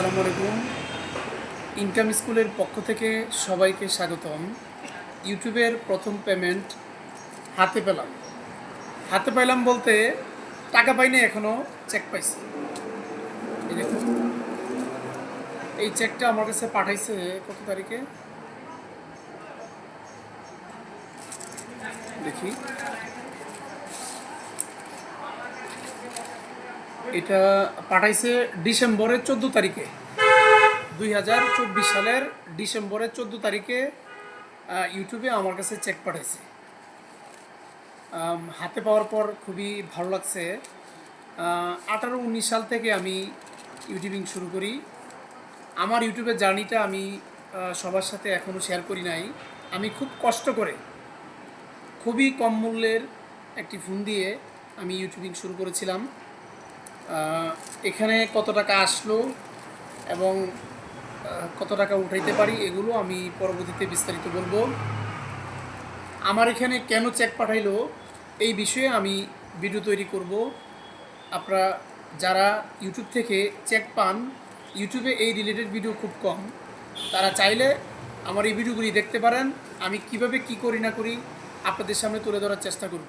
আসসালামু আলাইকুম। ইনকাম স্কুলের পক্ষ থেকে সবাইকে স্বাগতম। ইউটিউবের প্রথম পেমেন্ট হাতে পেলাম। হাতে পাইলাম বলতে টাকা পাইনি এখনও চেক পাইছি। এই দেখুন। এই চেকটা আমার কাছে পাঠাইছে কত তারিখে? দেখি। এটা পাঠাইছে ডিসেম্বরের চোদ্দ তারিখে। দুই হাজার চব্বিশ সালের ডিসেম্বরের চোদ্দ তারিখে ইউটিউবে আমার কাছে চেক পাঠাইছে। হাতে পাওয়ার পর খুবই ভালো লাগছে। আঠারো উনিশ সাল থেকে আমি ইউটিউবিং শুরু করি। আমার ইউটিউবের জার্নিটা আমি সবার সাথে এখনও শেয়ার করি নাই। আমি খুব কষ্ট করে, খুবই কম মূল্যের একটি ফোন দিয়ে আমি ইউটিউবিং শুরু করেছিলাম। এখানে কত টাকা আসলো এবং কত টাকা উঠাইতে পারি এগুলো আমি পরবর্তীতে বিস্তারিত বলব। আমার এখানে কেন চেক পাঠাইলো এই বিষয়ে আমি ভিডিও তৈরি করব। আপনারা যারা ইউটিউব থেকে চেক পান ইউটিউবে এই রিলেটেড ভিডিও খুব কম। তারা চাইলে আমার এই ভিডিওগুলি দেখতে পারেন। আমি কীভাবে কি করি না করি আপনাদের সামনে তুলে ধরার চেষ্টা করব।